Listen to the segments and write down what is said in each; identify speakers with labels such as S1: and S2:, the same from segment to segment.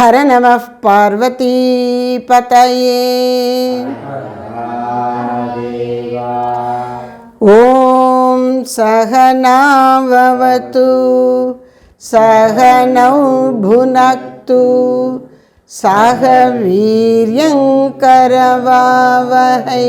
S1: ஹர நம பார்வதி பதையே ஓம் சகனாவது சகனௌ புனக்து சக வீரியங்கரவாவகை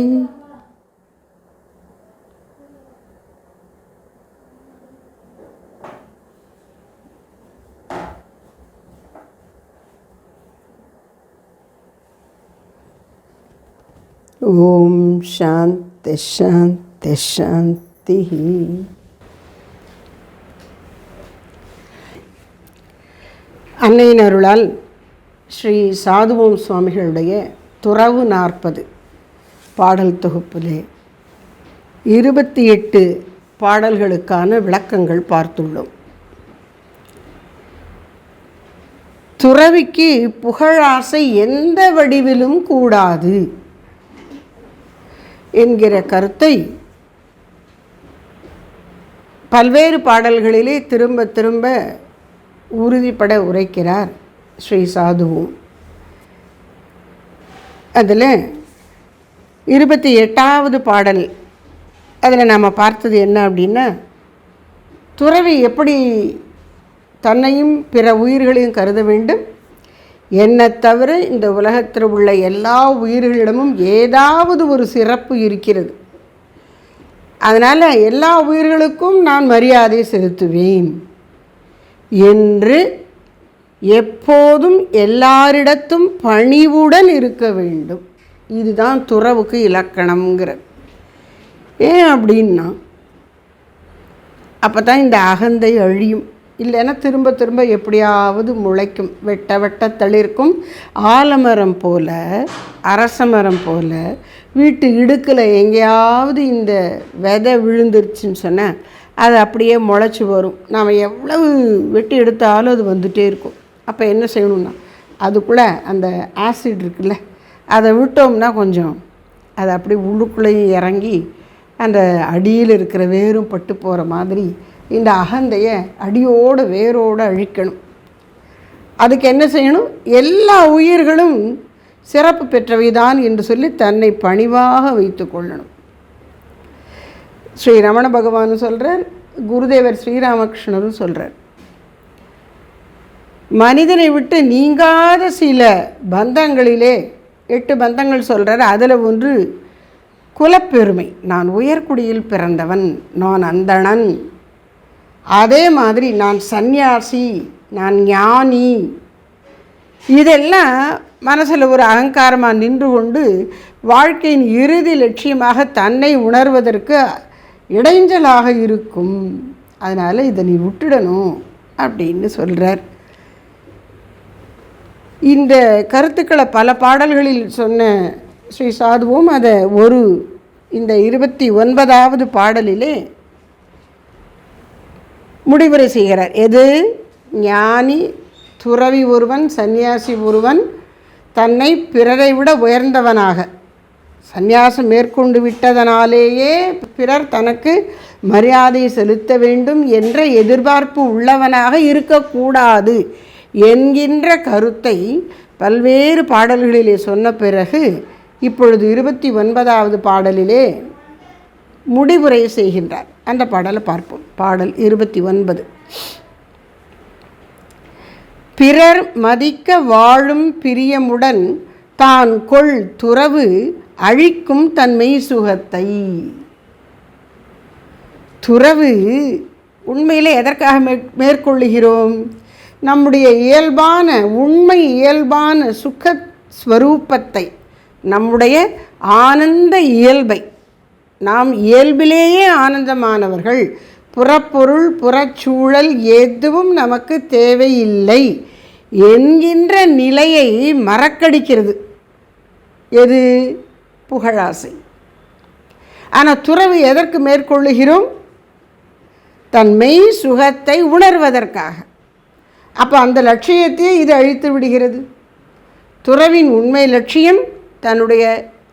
S1: ஓம் சாந்தி சாந்தி சாந்தி அன்னையின் அருளால் ஸ்ரீ சாதுவோம் சுவாமிகளுடைய துறவு நாற்பது பாடல் தொகுப்பிலே இருபத்தி எட்டு பாடல்களுக்கான விளக்கங்கள் பார்த்துள்ளோம் துறவிக்கு புகழாசை எந்த வடிவிலும் கூடாது என்கிற கருத்தை பல்வேறு பாடல்களிலே திரும்ப திரும்ப உறுதிப்பட உரைக்கிறார் ஸ்ரீ சாதுவும் அதில் இருபத்தி எட்டாவது பாடல் அதில் நாம் பார்த்தது என்ன அப்படின்னா துறவி எப்படி தன்னையும் பிற உயிர்களையும் கருத வேண்டும் என்னை தவிர இந்த உலகத்தில் உள்ள எல்லா உயிர்களிடமும் ஏதாவது ஒரு சிறப்பு இருக்கிறது அதனால் எல்லா உயிர்களுக்கும் நான் மரியாதை செலுத்துவேன் என்று எப்போதும் எல்லாரிடத்தும் பணிவுடன் இருக்க வேண்டும் இதுதான் துறவுக்கு இலக்கணம்ங்கிறது ஏன் அப்படின்னா அப்போ தான் இந்த அகந்தை அழியும் இல்லைன்னா திரும்ப திரும்ப எப்படியாவது முளைக்கும் வெட்ட வெட்ட தளிர்க்கும் ஆலமரம் போல் அரச மரம் போல் வீட்டு இடுக்கில் எங்கேயாவது இந்த விதை விழுந்துருச்சுன்னு சொன்னால் அது அப்படியே முளைச்சி வரும் நாம் எவ்வளவு வெட்டி எடுத்தாலும் அது வந்துகிட்டே இருக்கும் அப்போ என்ன செய்யணும்னா அதுக்குள்ளே அந்த ஆசிட் இருக்குல்ல அதை விட்டோம்னா கொஞ்சம் அது அப்படியே உள்ளுக்குள்ளேயும் இறங்கி அந்த அடியில் இருக்கிற வேரும் பட்டு போகிற மாதிரி இந்த அகந்தையை அடியோடு வேரோடு அழிக்கணும் அதுக்கு என்ன செய்யணும் எல்லா உயிர்களும் சிறப்பு பெற்றவைதான் என்று சொல்லி தன்னை பணிவாக வைத்து கொள்ளணும் ஸ்ரீ ரமண பகவான் சொல்கிறார் குருதேவர் ஸ்ரீராமகிருஷ்ணரும் சொல்கிறார் மனிதனை விட்டு நீங்காத சில பந்தங்களிலே எட்டு பந்தங்கள் சொல்கிறார் அதில் ஒன்று குலப்பெருமை நான் உயர்குடியில் பிறந்தவன் நான் அந்தணன் அதே மாதிரி நான் சந்நியாசி நான் ஞானி இதெல்லாம் மனசில் ஒரு அகங்காரமாக நின்று கொண்டு வாழ்க்கையின் இறுதி லட்சியமாக தன்னை உணர்வதற்கு இடைஞ்சலாக இருக்கும் அதனால் இதை நீ விட்டுடணும் அப்படின்னு சொல்கிறார் இந்த கருத்துக்களை பல பாடல்களில் சொன்ன ஸ்ரீ சாதுவும் அதை ஒரு இந்த இருபத்தி ஒன்பதாவது பாடலிலே முடிவுரை செய்கிறார் எது ஞானி துறவி ஒருவன் சன்னியாசி ஒருவன் தன்னை பிறரை விட உயர்ந்தவனாக சந்நியாசம் மேற்கொண்டு விட்டதனாலேயே பிறர் தனக்கு மரியாதை செலுத்த வேண்டும் என்ற எதிர்பார்ப்பு உள்ளவனாக இருக்கக்கூடாது என்கின்ற கருத்தை பல்வேறு பாடல்களிலே சொன்ன பிறகு இப்பொழுது இருபத்தி ஒன்பதாவது பாடலிலே முடிவுரை செய்கின்றார் அந்த பாடலை பார்ப்போம் பாடல் இருபத்தி ஒன்பது பிறர் மதிக்க வாழும் பிரியமுடன் தான் கொள் துறவு அழிக்கும் தன்மை சுகத்தை துறவு உண்மையிலே எதற்காக மே மேற்கொள்ளுகிறோம் நம்முடைய இயல்பான உண்மை இயல்பான சுக ஸ்வரூபத்தை நம்முடைய ஆனந்த இயல்பை நாம் இயல்பிலேயே ஆனந்தமானவர்கள் புறப்பொருள் புறச்சூழல் எதுவும் நமக்கு தேவையில்லை என்கின்ற நிலையை மறக்கடிக்கிறது எது புகழாசை ஆனால் துறவு எதற்கு மேற்கொள்ளுகிறோம் தன்மை சுகத்தை உணர்வதற்காக அப்போ அந்த லட்சியத்தையே இது அழித்து விடுகிறது துறவின் உண்மை லட்சியம் தன்னுடைய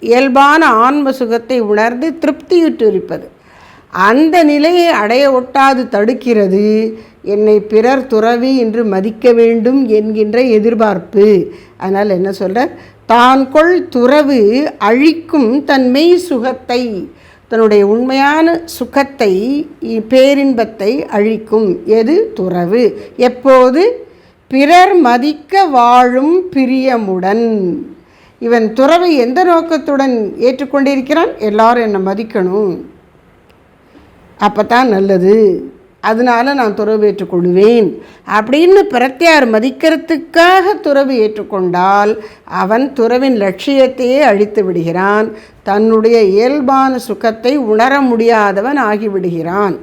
S1: இயல்பான ஆன்ம சுகத்தை உணர்ந்து திருப்தியுற்றிருப்பது அந்த நிலையை அடைய ஒட்டாது தடுக்கிறது என்னை பிறர் துறவி என்று மதிக்க வேண்டும் என்கின்ற எதிர்பார்ப்பு அதனால் என்ன சொல்கிற தான் கொள் துறவு அழிக்கும் தன் மெய் சுகத்தை தன்னுடைய உண்மையான சுகத்தை பேரின்பத்தை அழிக்கும் எது துறவு எப்போது பிறர் மதிக்க வாழும் பிரியமுடன் இவன் துறவை எந்த நோக்கத்துடன் ஏற்றுக்கொண்டிருக்கிறான் எல்லாரும் என்னை மதிக்கணும் அப்போ தான் நல்லது அதனால நான் துறவு ஏற்றுக்கொள்வேன் அப்படின்னு பிரத்தியார் மதிக்கிறதுக்காக துறவு ஏற்றுக்கொண்டால் அவன் துறவின் லட்சியத்தையே அழித்து விடுகிறான் தன்னுடைய இயல்பான சுகத்தை உணர முடியாதவன் ஆகிவிடுகிறான்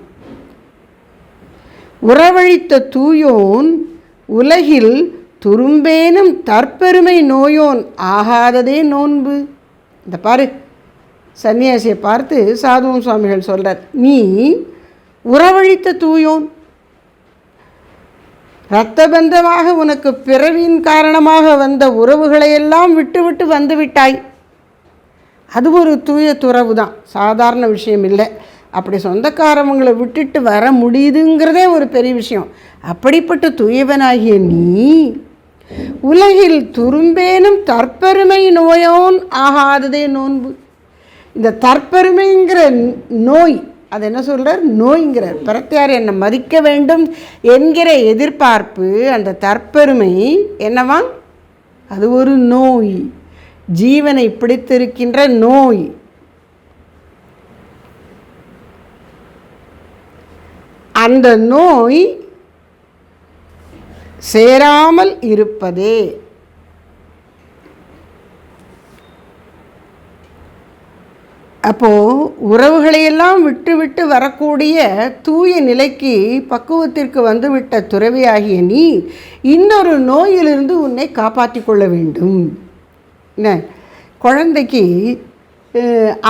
S1: உறவழித்த தூயோன் உலகில் துரும்பேனும் தற்பெருமை நோயோன் ஆகாததே நோன்பு இந்த பாரு சன்னியாசியை பார்த்து சாதுவும் சுவாமிகள் சொல்கிறார் நீ உறவழித்த தூயோன் பந்தமாக உனக்கு பிறவியின் காரணமாக வந்த உறவுகளையெல்லாம் விட்டுவிட்டு வந்துவிட்டாய் அது ஒரு தூய துறவு தான் சாதாரண விஷயம் இல்லை அப்படி சொந்தக்காரவங்களை விட்டுட்டு வர முடியுதுங்கிறதே ஒரு பெரிய விஷயம் அப்படிப்பட்ட தூயவனாகிய நீ உலகில் துரும்பேனும் தற்பெருமை நோயோன் ஆகாததே நோன்பு இந்த தற்பெருமைங்கிற நோய் அது என்ன சொல்கிறார் நோய்ங்கிறார் பிறத்தியார் என்னை மதிக்க வேண்டும் என்கிற எதிர்பார்ப்பு அந்த தற்பெருமை என்னவா அது ஒரு நோய் ஜீவனை பிடித்திருக்கின்ற நோய் அந்த நோய் சேராமல் இருப்பதே அப்போது உறவுகளையெல்லாம் விட்டு விட்டு வரக்கூடிய தூய நிலைக்கு பக்குவத்திற்கு வந்துவிட்ட துறவியாகிய நீ இன்னொரு நோயிலிருந்து உன்னை காப்பாற்றி கொள்ள வேண்டும் என்ன குழந்தைக்கு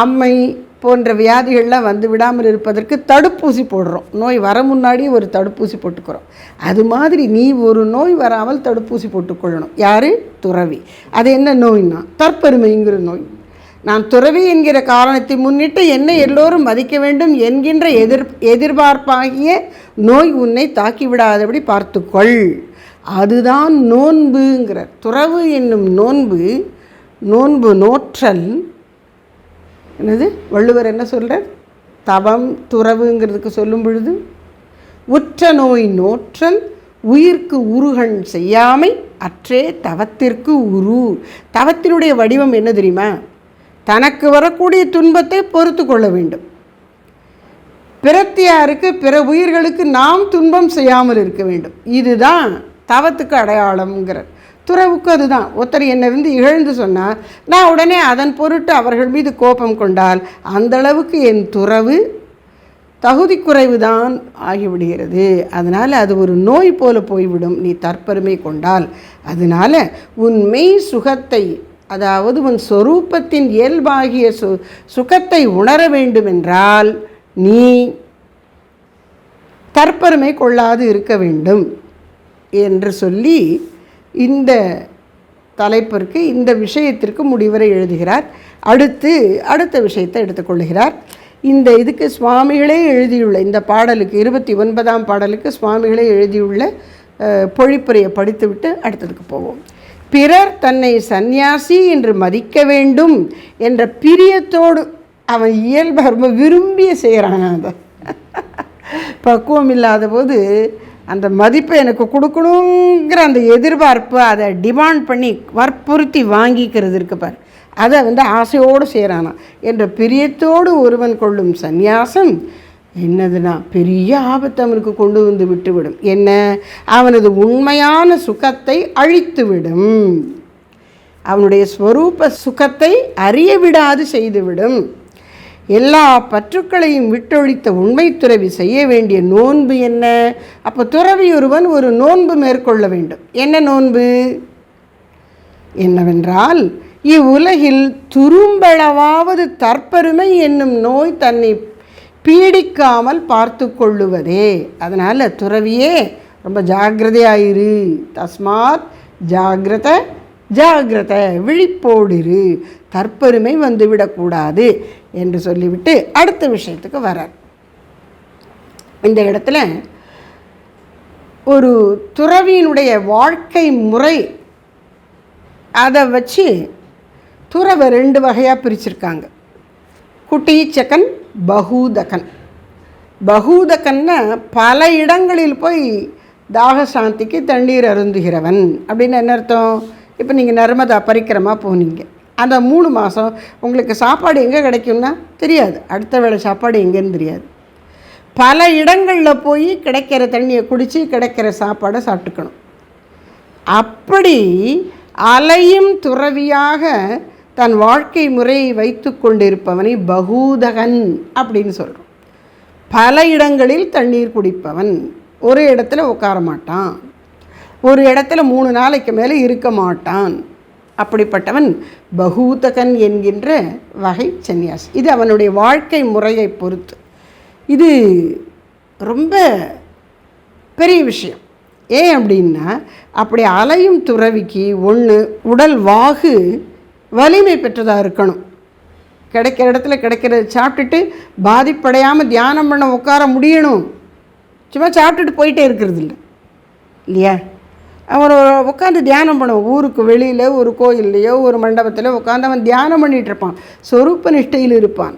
S1: அம்மை போன்ற வியாதிகள்லாம் வந்து விடாமல் இருப்பதற்கு தடுப்பூசி போடுறோம் நோய் வர முன்னாடி ஒரு தடுப்பூசி போட்டுக்கிறோம் அது மாதிரி நீ ஒரு நோய் வராமல் தடுப்பூசி போட்டுக்கொள்ளணும் யார் துறவி அது என்ன நோய்னா தற்பெருமைங்கிற நோய் நான் துறவி என்கிற காரணத்தை முன்னிட்டு என்னை எல்லோரும் மதிக்க வேண்டும் என்கின்ற எதிர் எதிர்பார்ப்பாகிய நோய் உன்னை தாக்கிவிடாதபடி பார்த்துக்கொள் அதுதான் நோன்புங்கிற துறவு என்னும் நோன்பு நோன்பு நோற்றல் என்னது வள்ளுவர் என்ன சொல்கிறார் தவம் துறவுங்கிறதுக்கு சொல்லும் பொழுது உற்ற நோய் நோற்றல் உயிர்க்கு உருகள் செய்யாமை அற்றே தவத்திற்கு உரு தவத்தினுடைய வடிவம் என்ன தெரியுமா தனக்கு வரக்கூடிய துன்பத்தை பொறுத்து கொள்ள வேண்டும் பிறத்தியாருக்கு பிற உயிர்களுக்கு நாம் துன்பம் செய்யாமல் இருக்க வேண்டும் இதுதான் தவத்துக்கு அடையாளம்ங்கிறார் துறவுக்கு அதுதான் ஒருத்தர் என்னிருந்து இகழ்ந்து சொன்னால் நான் உடனே அதன் பொருட்டு அவர்கள் மீது கோபம் கொண்டால் அந்தளவுக்கு என் துறவு தகுதி குறைவு தான் ஆகிவிடுகிறது அதனால் அது ஒரு நோய் போல போய்விடும் நீ தற்பெருமை கொண்டால் அதனால் உன் மெய் சுகத்தை அதாவது உன் சொரூபத்தின் இயல்பாகிய சு சுகத்தை உணர வேண்டுமென்றால் நீ தற்பெருமை கொள்ளாது இருக்க வேண்டும் என்று சொல்லி இந்த தலைப்பிற்கு இந்த விஷயத்திற்கு முடிவரை எழுதுகிறார் அடுத்து அடுத்த விஷயத்தை எடுத்துக்கொள்கிறார் இந்த இதுக்கு சுவாமிகளே எழுதியுள்ள இந்த பாடலுக்கு இருபத்தி ஒன்பதாம் பாடலுக்கு சுவாமிகளே எழுதியுள்ள பொழிப்புரையை படித்துவிட்டு அடுத்ததுக்கு போவோம் பிறர் தன்னை சந்நியாசி என்று மதிக்க வேண்டும் என்ற பிரியத்தோடு அவன் இயல்பு ரொம்ப விரும்பிய செய்கிறான் அதை பக்குவம் இல்லாத போது அந்த மதிப்பை எனக்கு கொடுக்கணுங்கிற அந்த எதிர்பார்ப்பு அதை டிமாண்ட் பண்ணி வற்புறுத்தி வாங்கிக்கிறது இருக்கு அதை வந்து ஆசையோடு செய்கிறானா என்ற பிரியத்தோடு ஒருவன் கொள்ளும் சந்நியாசம் என்னதுன்னா பெரிய ஆபத்து அவனுக்கு கொண்டு வந்து விட்டுவிடும் என்ன அவனது உண்மையான சுகத்தை அழித்துவிடும் அவனுடைய ஸ்வரூப சுகத்தை அறிய விடாது செய்துவிடும் எல்லா பற்றுக்களையும் விட்டொழித்த உண்மை துறவி செய்ய வேண்டிய நோன்பு என்ன அப்போ துறவி ஒருவன் ஒரு நோன்பு மேற்கொள்ள வேண்டும் என்ன நோன்பு என்னவென்றால் இவ்வுலகில் துரும்பளவாவது தற்பெருமை என்னும் நோய் தன்னை பீடிக்காமல் பார்த்து கொள்ளுவதே அதனால் துறவியே ரொம்ப ஜாகிரதையாயிரு தஸ்மாத் ஜாகிரத ஜாகிரத விழிப்போடு தற்பெருமை வந்துவிடக்கூடாது என்று சொல்லிவிட்டு அடுத்த விஷயத்துக்கு வரார் இந்த இடத்துல ஒரு துறவியினுடைய வாழ்க்கை முறை அதை வச்சு துறவை ரெண்டு வகையாக பிரிச்சிருக்காங்க செக்கன் பகூதகன் பகூதகன்னா பல இடங்களில் போய் தாக சாந்திக்கு தண்ணீர் அருந்துகிறவன் அப்படின்னு என்ன அர்த்தம் இப்போ நீங்கள் நர்மதா பரிக்கிரமாக போனீங்க அந்த மூணு மாதம் உங்களுக்கு சாப்பாடு எங்கே கிடைக்கும்னா தெரியாது அடுத்த வேளை சாப்பாடு எங்கேன்னு தெரியாது பல இடங்களில் போய் கிடைக்கிற தண்ணியை குடித்து கிடைக்கிற சாப்பாடை சாப்பிட்டுக்கணும் அப்படி அலையும் துறவியாக தன் வாழ்க்கை முறையை வைத்து கொண்டிருப்பவனை பகூதகன் அப்படின்னு சொல்கிறோம் பல இடங்களில் தண்ணீர் குடிப்பவன் ஒரு இடத்துல உட்கார மாட்டான் ஒரு இடத்துல மூணு நாளைக்கு மேலே இருக்க மாட்டான் அப்படிப்பட்டவன் பகூதகன் என்கின்ற வகை சன்னியாசி இது அவனுடைய வாழ்க்கை முறையை பொறுத்து இது ரொம்ப பெரிய விஷயம் ஏன் அப்படின்னா அப்படி அலையும் துறவிக்கு ஒன்று உடல் வாகு வலிமை பெற்றதாக இருக்கணும் கிடைக்கிற இடத்துல கிடைக்கிறத சாப்பிட்டுட்டு பாதிப்படையாமல் தியானம் பண்ண உட்கார முடியணும் சும்மா சாப்பிட்டுட்டு போயிட்டே இருக்கிறது இல்லை இல்லையா அவன் உட்காந்து தியானம் பண்ணுவான் ஊருக்கு வெளியில் ஒரு கோயில்லையோ ஒரு மண்டபத்தில் உட்காந்து அவன் தியானம் பண்ணிகிட்ருப்பான் சொரூப்ப நிஷ்டையில் இருப்பான்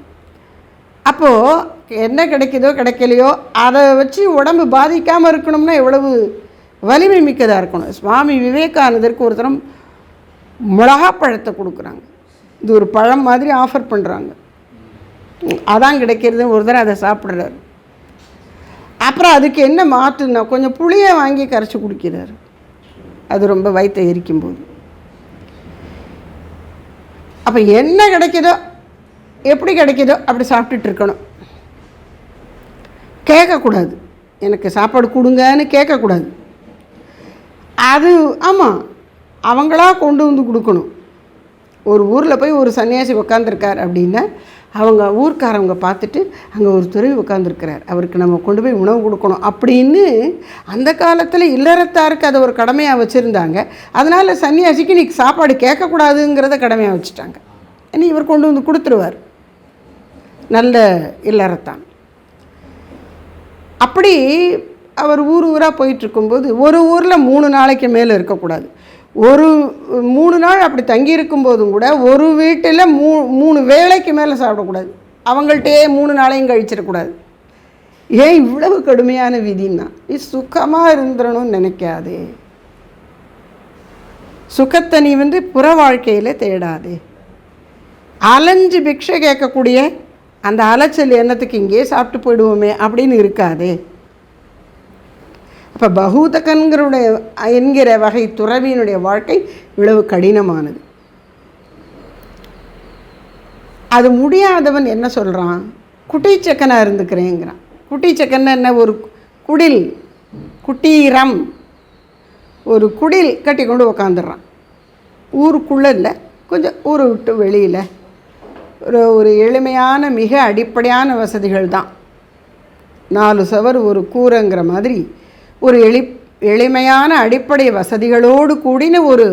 S1: அப்போது என்ன கிடைக்குதோ கிடைக்கலையோ அதை வச்சு உடம்பு பாதிக்காமல் இருக்கணும்னா எவ்வளவு வலிமை மிக்கதாக இருக்கணும் சுவாமி விவேகானந்தருக்கு ஒருத்தரம் மிளகா பழத்தை கொடுக்குறாங்க இது ஒரு பழம் மாதிரி ஆஃபர் பண்ணுறாங்க அதான் கிடைக்கிறது ஒரு தடவை அதை சாப்பிட்றாரு அப்புறம் அதுக்கு என்ன மாற்றுனா கொஞ்சம் புளியை வாங்கி கரைச்சி குடிக்கிறாரு அது ரொம்ப வயிற்றை எரிக்கும்போது அப்போ என்ன கிடைக்குதோ எப்படி கிடைக்குதோ அப்படி சாப்பிட்டுட்டு இருக்கணும் கேட்கக்கூடாது எனக்கு சாப்பாடு கொடுங்கன்னு கேட்கக்கூடாது அது ஆமாம் அவங்களா கொண்டு வந்து கொடுக்கணும் ஒரு ஊரில் போய் ஒரு சன்னியாசி உட்காந்துருக்கார் அப்படின்னா அவங்க ஊர்க்காரவங்க பார்த்துட்டு அங்கே ஒரு துறவி உட்காந்துருக்கிறார் அவருக்கு நம்ம கொண்டு போய் உணவு கொடுக்கணும் அப்படின்னு அந்த காலத்தில் இல்லறத்தாருக்கு அதை ஒரு கடமையாக வச்சுருந்தாங்க அதனால் சன்னியாசிக்கு இன்றைக்கி சாப்பாடு கேட்கக்கூடாதுங்கிறத கடமையாக வச்சுட்டாங்க இனி இவர் கொண்டு வந்து கொடுத்துருவார் நல்ல இல்லறத்தான் அப்படி அவர் ஊர் ஊராக போயிட்டுருக்கும்போது ஒரு ஊரில் மூணு நாளைக்கு மேலே இருக்கக்கூடாது ஒரு மூணு நாள் அப்படி தங்கியிருக்கும் போதும் கூட ஒரு வீட்டில் மூ மூணு வேலைக்கு மேலே சாப்பிடக்கூடாது அவங்கள்ட்டையே மூணு நாளையும் கழிச்சிடக்கூடாது ஏன் இவ்வளவு கடுமையான விதினா இது சுகமாக இருந்துடணும்னு நினைக்காதே சுகத்தை நீ வந்து புற வாழ்க்கையில் தேடாதே அலைஞ்சு பிக்ஷை கேட்கக்கூடிய அந்த அலைச்சல் எண்ணத்துக்கு இங்கேயே சாப்பிட்டு போயிடுவோமே அப்படின்னு இருக்காதே அப்போ பகூதகன்களுடைய என்கிற வகை துறவியினுடைய வாழ்க்கை இவ்வளவு கடினமானது அது முடியாதவன் என்ன சொல்கிறான் குட்டிச்சக்கனாக இருந்துக்கிறேங்கிறான் குட்டிச்சக்கன் என்ன ஒரு குடில் குட்டீரம் ஒரு குடில் கட்டி கொண்டு உக்காந்துடுறான் ஊருக்குள்ளே இல்லை கொஞ்சம் ஊரை விட்டு வெளியில் ஒரு ஒரு எளிமையான மிக அடிப்படையான வசதிகள் தான் நாலு சவர் ஒரு கூரைங்கிற மாதிரி ஒரு எளி எளிமையான அடிப்படை வசதிகளோடு கூடின ஒரு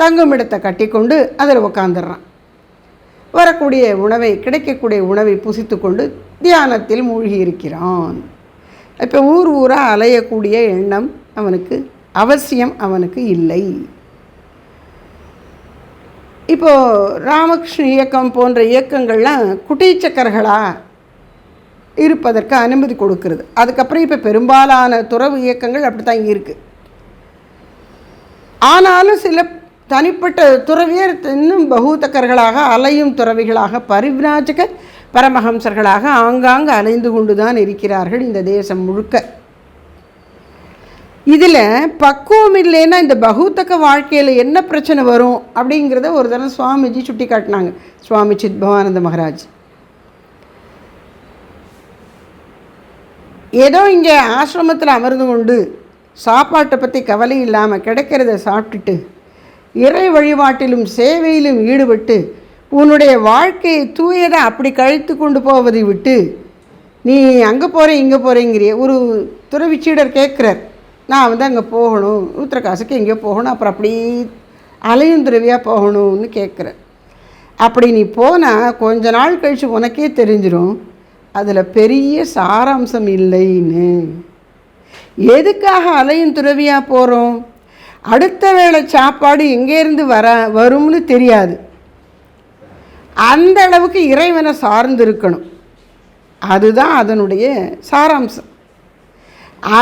S1: தங்குமிடத்தை கட்டிக்கொண்டு அதில் உக்காந்துடுறான் வரக்கூடிய உணவை கிடைக்கக்கூடிய உணவை புசித்து கொண்டு தியானத்தில் மூழ்கி இருக்கிறான் இப்போ ஊர் ஊராக அலையக்கூடிய எண்ணம் அவனுக்கு அவசியம் அவனுக்கு இல்லை இப்போது ராமகிருஷ்ண இயக்கம் போன்ற இயக்கங்கள்லாம் குட்டிச்சக்கர்களாக இருப்பதற்கு அனுமதி கொடுக்கிறது அதுக்கப்புறம் இப்போ பெரும்பாலான துறவு இயக்கங்கள் அப்படி தான் இருக்குது ஆனாலும் சில தனிப்பட்ட துறவியர் இன்னும் பகுத்தக்கர்களாக அலையும் துறவிகளாக பரிவிராஜக பரமஹம்சர்களாக ஆங்காங்கு அலைந்து கொண்டு தான் இருக்கிறார்கள் இந்த தேசம் முழுக்க இதில் பக்குவம் இல்லைன்னா இந்த பகுத்தக்க வாழ்க்கையில் என்ன பிரச்சனை வரும் அப்படிங்கிறத ஒரு தடவை சுவாமிஜி சுட்டி காட்டினாங்க சுவாமி பவானந்த மகாராஜ் ஏதோ இங்கே ஆசிரமத்தில் அமர்ந்து கொண்டு சாப்பாட்டை பற்றி கவலை இல்லாமல் கிடைக்கிறத சாப்பிட்டுட்டு இறை வழிபாட்டிலும் சேவையிலும் ஈடுபட்டு உன்னுடைய வாழ்க்கையை தூயதை அப்படி கழித்து கொண்டு போவதை விட்டு நீ அங்கே போகிற இங்கே போகிறேங்கிறிய ஒரு துறவிச்சீடர் கேட்குறார் நான் வந்து அங்கே போகணும் ஊத்திரக்காசுக்கு எங்கேயோ போகணும் அப்புறம் அப்படி அலையும் துறவியாக போகணும்னு கேட்குறேன் அப்படி நீ போனால் கொஞ்ச நாள் கழித்து உனக்கே தெரிஞ்சிடும் அதில் பெரிய சாராம்சம் இல்லைன்னு எதுக்காக அலையும் துறவியாக போகிறோம் அடுத்த வேளை சாப்பாடு எங்கேருந்து வர வரும்னு தெரியாது அந்த அளவுக்கு இறைவனை சார்ந்து இருக்கணும் அதுதான் அதனுடைய சாராம்சம்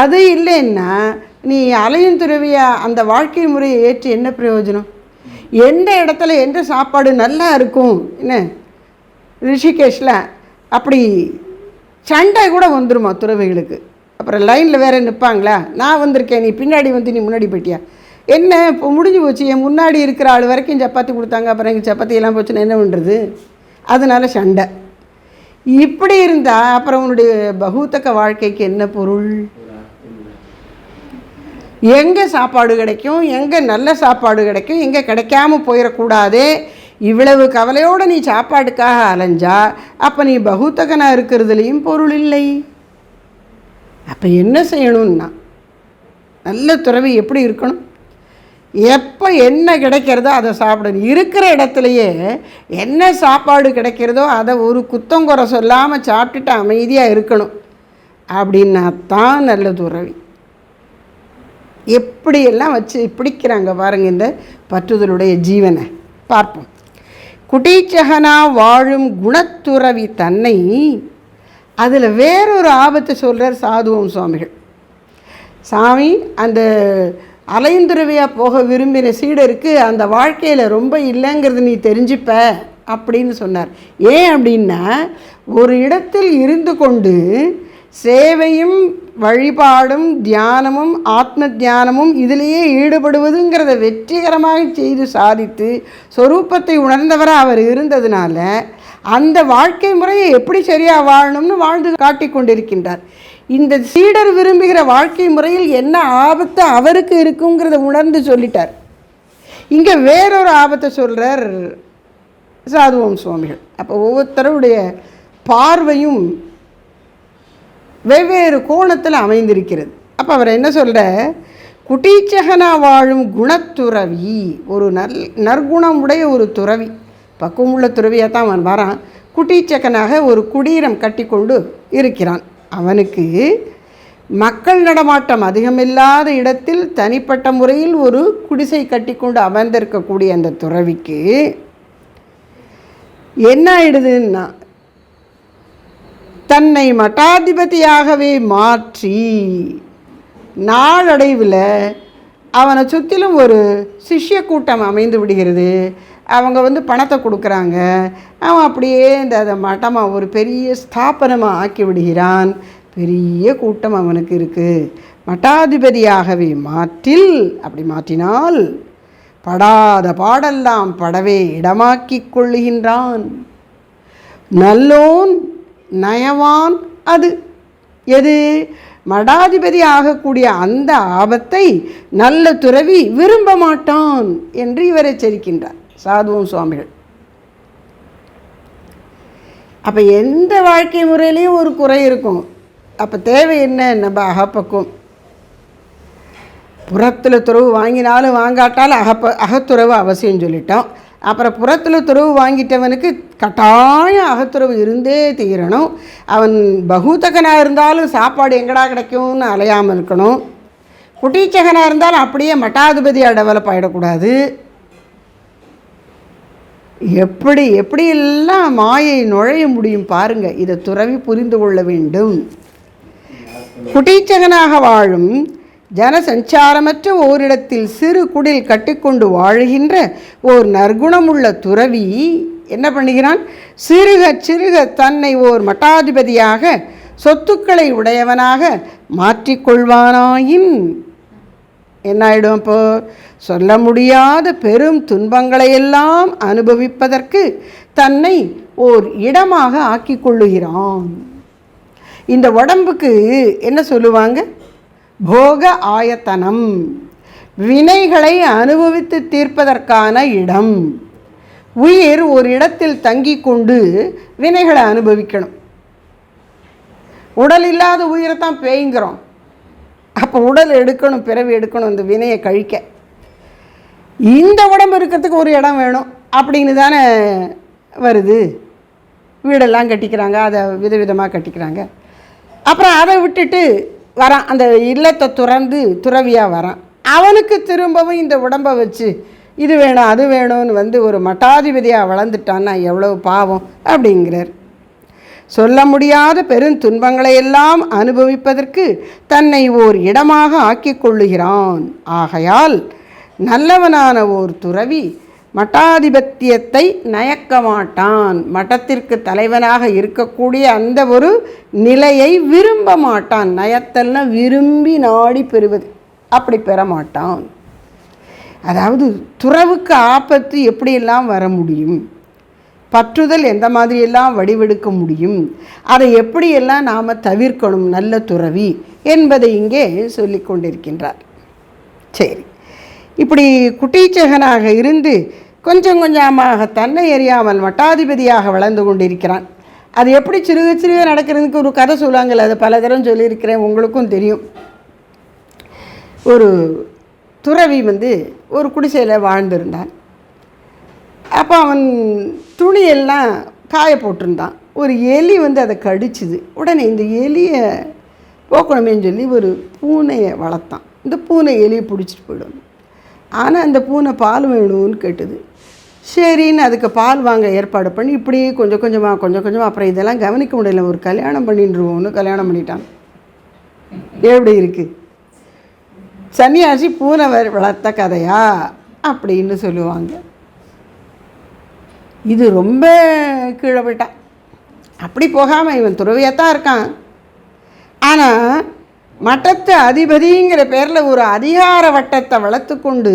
S1: அது இல்லைன்னா நீ அலையும் துறவியாக அந்த வாழ்க்கை முறையை ஏற்று என்ன பிரயோஜனம் எந்த இடத்துல எந்த சாப்பாடு நல்லா இருக்கும் என்ன ரிஷிகேஷில் அப்படி சண்டை கூட வந்துடுமா துறவைகளுக்கு அப்புறம் லைனில் வேறு நிற்பாங்களா நான் வந்திருக்கேன் நீ பின்னாடி வந்து நீ முன்னாடி போயிட்டியா என்ன இப்போ முடிஞ்சு போச்சு என் முன்னாடி இருக்கிற ஆள் வரைக்கும் சப்பாத்தி கொடுத்தாங்க அப்புறம் எங்கள் சப்பாத்தி எல்லாம் போச்சுன்னா என்ன பண்ணுறது அதனால் சண்டை இப்படி இருந்தால் அப்புறம் உன்னுடைய பகுத்தக்க வாழ்க்கைக்கு என்ன பொருள் எங்கே சாப்பாடு கிடைக்கும் எங்கே நல்ல சாப்பாடு கிடைக்கும் எங்கே கிடைக்காம போயிடக்கூடாதே இவ்வளவு கவலையோடு நீ சாப்பாட்டுக்காக அலைஞ்சா அப்போ நீ பகுத்தகனாக இருக்கிறதுலேயும் பொருள் இல்லை அப்போ என்ன செய்யணும்னா நல்ல துறவி எப்படி இருக்கணும் எப்போ என்ன கிடைக்கிறதோ அதை சாப்பிடணும் இருக்கிற இடத்துலையே என்ன சாப்பாடு கிடைக்கிறதோ அதை ஒரு குறை சொல்லாமல் சாப்பிட்டுட்டு அமைதியாக இருக்கணும் அப்படின்னா தான் நல்ல துறவி எப்படியெல்லாம் வச்சு பிடிக்கிறாங்க பாருங்கள் இந்த பற்றுதலுடைய ஜீவனை பார்ப்போம் குடீச்சகனா வாழும் குணத்துறவி தன்னை அதில் வேறொரு ஆபத்தை சொல்கிறார் சாதுவம் சுவாமிகள் சாமி அந்த அலைந்துறவியாக போக விரும்பின சீடருக்கு அந்த வாழ்க்கையில் ரொம்ப இல்லைங்கிறது நீ தெரிஞ்சுப்ப அப்படின்னு சொன்னார் ஏன் அப்படின்னா ஒரு இடத்தில் இருந்து கொண்டு சேவையும் வழிபாடும் தியானமும் ஆத்ம தியானமும் இதிலேயே ஈடுபடுவதுங்கிறத வெற்றிகரமாக செய்து சாதித்து சொரூபத்தை உணர்ந்தவராக அவர் இருந்ததுனால அந்த வாழ்க்கை முறையை எப்படி சரியாக வாழணும்னு வாழ்ந்து காட்டி கொண்டிருக்கின்றார் இந்த சீடர் விரும்புகிற வாழ்க்கை முறையில் என்ன ஆபத்து அவருக்கு இருக்குங்கிறத உணர்ந்து சொல்லிட்டார் இங்கே வேறொரு ஆபத்தை சொல்கிறார் சாதுவோம் சுவாமிகள் அப்போ ஒவ்வொருத்தருடைய பார்வையும் வெவ்வேறு கோணத்தில் அமைந்திருக்கிறது அப்போ அவர் என்ன சொல்கிற குட்டீச்சகனா வாழும் குணத்துறவி ஒரு நல் நற்குணம் உடைய ஒரு துறவி உள்ள துறவியாக தான் அவன் வரான் குட்டீச்சகனாக ஒரு குடீரம் கட்டி கொண்டு இருக்கிறான் அவனுக்கு மக்கள் நடமாட்டம் அதிகமில்லாத இடத்தில் தனிப்பட்ட முறையில் ஒரு குடிசை கட்டி கொண்டு அமர்ந்திருக்கக்கூடிய அந்த துறவிக்கு என்ன ஆயிடுதுன்னா தன்னை மட்டாதிபதியாகவே மாற்றி நாளடைவில் அவனை சுற்றிலும் ஒரு சிஷ்ய கூட்டம் அமைந்து விடுகிறது அவங்க வந்து பணத்தை கொடுக்குறாங்க அவன் அப்படியே இந்த அதை மட்டமாக ஒரு பெரிய ஸ்தாபனமாக ஆக்கி விடுகிறான் பெரிய கூட்டம் அவனுக்கு இருக்குது மட்டாதிபதியாகவே மாற்றில் அப்படி மாற்றினால் படாத பாடெல்லாம் படவே இடமாக்கிக் கொள்ளுகின்றான் நல்லோன் நயவான் அது எது மடாதிபதி ஆகக்கூடிய அந்த ஆபத்தை நல்ல துறவி விரும்ப மாட்டான் என்று இவர் எச்சரிக்கின்றார் சாதுவும் சுவாமிகள் அப்போ எந்த வாழ்க்கை முறையிலையும் ஒரு குறை இருக்கும் அப்போ தேவை என்ன நம்ம அகப்பக்கும் புறத்தில் துறவு வாங்கினாலும் வாங்காட்டாலும் அகப்ப அகத்துறவு அவசியம் சொல்லிட்டோம் அப்புறம் புறத்தில் துறவு வாங்கிட்டவனுக்கு கட்டாயம் அகத்துறவு இருந்தே தீரணும் அவன் பகூத்தகனாக இருந்தாலும் சாப்பாடு எங்கடா கிடைக்கும்னு அலையாமல் இருக்கணும் குட்டீச்சகனாக இருந்தாலும் அப்படியே மட்டாதிபதியாக டெவலப் ஆகிடக்கூடாது எப்படி எப்படியெல்லாம் மாயை நுழைய முடியும் பாருங்கள் இதை துறவி புரிந்து கொள்ள வேண்டும் குட்டீச்சகனாக வாழும் ஜனசஞ்சாரமற்ற ஓரிடத்தில் சிறு குடில் கட்டிக்கொண்டு வாழுகின்ற ஓர் நற்குணமுள்ள துறவி என்ன பண்ணுகிறான் சிறுக சிறுக தன்னை ஓர் மட்டாதிபதியாக சொத்துக்களை உடையவனாக மாற்றிக்கொள்வானாயின் என்ன ஆயிடும் அப்போ சொல்ல முடியாத பெரும் துன்பங்களையெல்லாம் அனுபவிப்பதற்கு தன்னை ஓர் இடமாக ஆக்கி கொள்ளுகிறான் இந்த உடம்புக்கு என்ன சொல்லுவாங்க போக ஆயத்தனம் வினைகளை அனுபவித்து தீர்ப்பதற்கான இடம் உயிர் ஒரு இடத்தில் தங்கி கொண்டு வினைகளை அனுபவிக்கணும் உடல் இல்லாத உயிரை தான் பேய்ங்கிறோம் அப்போ உடல் எடுக்கணும் பிறவி எடுக்கணும் அந்த வினையை கழிக்க இந்த உடம்பு இருக்கிறதுக்கு ஒரு இடம் வேணும் அப்படின்னு தானே வருது வீடெல்லாம் கட்டிக்கிறாங்க அதை விதவிதமாக கட்டிக்கிறாங்க அப்புறம் அதை விட்டுட்டு வரான் அந்த இல்லத்தை துறந்து துறவியாக வரான் அவனுக்கு திரும்பவும் இந்த உடம்பை வச்சு இது வேணும் அது வேணும்னு வந்து ஒரு மட்டாதிபதியாக வளர்ந்துட்டான்னா எவ்வளோ பாவம் அப்படிங்கிறார் சொல்ல முடியாத பெரும் எல்லாம் அனுபவிப்பதற்கு தன்னை ஓர் இடமாக ஆக்கிக் கொள்ளுகிறான் ஆகையால் நல்லவனான ஓர் துறவி மட்டாதிபத்தியத்தை நயக்க மாட்டான் மட்டத்திற்கு தலைவனாக இருக்கக்கூடிய அந்த ஒரு நிலையை விரும்ப மாட்டான் நயத்தெல்லாம் விரும்பி நாடி பெறுவது அப்படி பெற மாட்டான் அதாவது துறவுக்கு ஆபத்து எப்படியெல்லாம் வர முடியும் பற்றுதல் எந்த மாதிரியெல்லாம் வடிவெடுக்க முடியும் அதை எப்படியெல்லாம் நாம் தவிர்க்கணும் நல்ல துறவி என்பதை இங்கே சொல்லிக்கொண்டிருக்கின்றார் கொண்டிருக்கின்றார் சரி இப்படி குட்டீச்சகனாக இருந்து கொஞ்சம் கொஞ்சமாக தன்னை எறியாமல் மட்டாதிபதியாக வளர்ந்து கொண்டிருக்கிறான் அது எப்படி சிறுக சிறுக நடக்கிறதுக்கு ஒரு கதை சொல்லுவாங்கள் அது பல தரம் சொல்லியிருக்கிறேன் உங்களுக்கும் தெரியும் ஒரு துறவி வந்து ஒரு குடிசையில் வாழ்ந்திருந்தான் அப்போ அவன் துணியெல்லாம் காய போட்டிருந்தான் ஒரு எலி வந்து அதை கடிச்சிது உடனே இந்த எலியை போக்கணுமேன்னு சொல்லி ஒரு பூனையை வளர்த்தான் இந்த பூனை எலியை பிடிச்சிட்டு போயிடும் ஆனால் அந்த பூனை பால் வேணும்னு கேட்டுது சரின்னு அதுக்கு பால் வாங்க ஏற்பாடு பண்ணி இப்படி கொஞ்சம் கொஞ்சமாக கொஞ்சம் கொஞ்சமாக அப்புறம் இதெல்லாம் கவனிக்க முடியல ஒரு கல்யாணம் பண்ணிட்டுருவோம்னு கல்யாணம் பண்ணிட்டான் எப்படி இருக்குது சன்னியாசி பூனை வளர்த்த கதையா அப்படின்னு சொல்லுவாங்க இது ரொம்ப கீழே போயிட்டான் அப்படி போகாமல் இவன் துறவியாகத்தான் இருக்கான் ஆனால் மட்டத்து அதிபதிங்கிற பேரில் ஒரு அதிகார வட்டத்தை வளர்த்து கொண்டு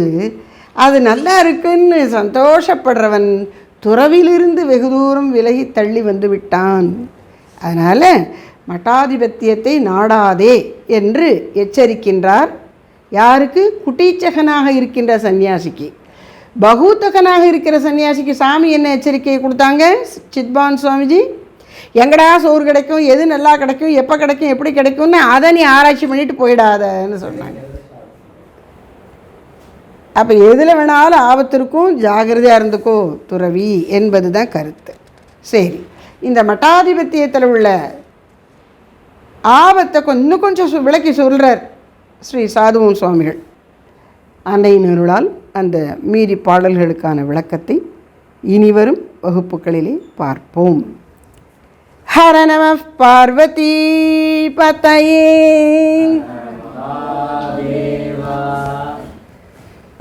S1: அது நல்லா இருக்குன்னு சந்தோஷப்படுறவன் துறவிலிருந்து வெகு தூரம் விலகி தள்ளி வந்து விட்டான் அதனால் மட்டாதிபத்தியத்தை நாடாதே என்று எச்சரிக்கின்றார் யாருக்கு குட்டீச்சகனாக இருக்கின்ற சன்னியாசிக்கு பகூத்தகனாக இருக்கிற சன்னியாசிக்கு சாமி என்ன எச்சரிக்கையை கொடுத்தாங்க சித்பான் சுவாமிஜி எங்கடா சோறு கிடைக்கும் எது நல்லா கிடைக்கும் எப்போ கிடைக்கும் எப்படி கிடைக்கும்னு அதை நீ ஆராய்ச்சி பண்ணிட்டு போயிடாதன்னு சொன்னாங்க அப்போ எதில் வேணாலும் ஆபத்திற்கும் ஜாகிரதையாக இருந்துக்கோ துறவி என்பது தான் கருத்து சரி இந்த மட்டாதிபத்தியத்தில் உள்ள ஆபத்தை கொஞ்சம் கொஞ்சம் விளக்கி சொல்கிறார் ஸ்ரீ சாதுவும் சுவாமிகள் அன்னையின் அருளால் அந்த மீறி பாடல்களுக்கான விளக்கத்தை இனிவரும் வகுப்புகளிலே பார்ப்போம் ஹர நம பார்வதி பதையே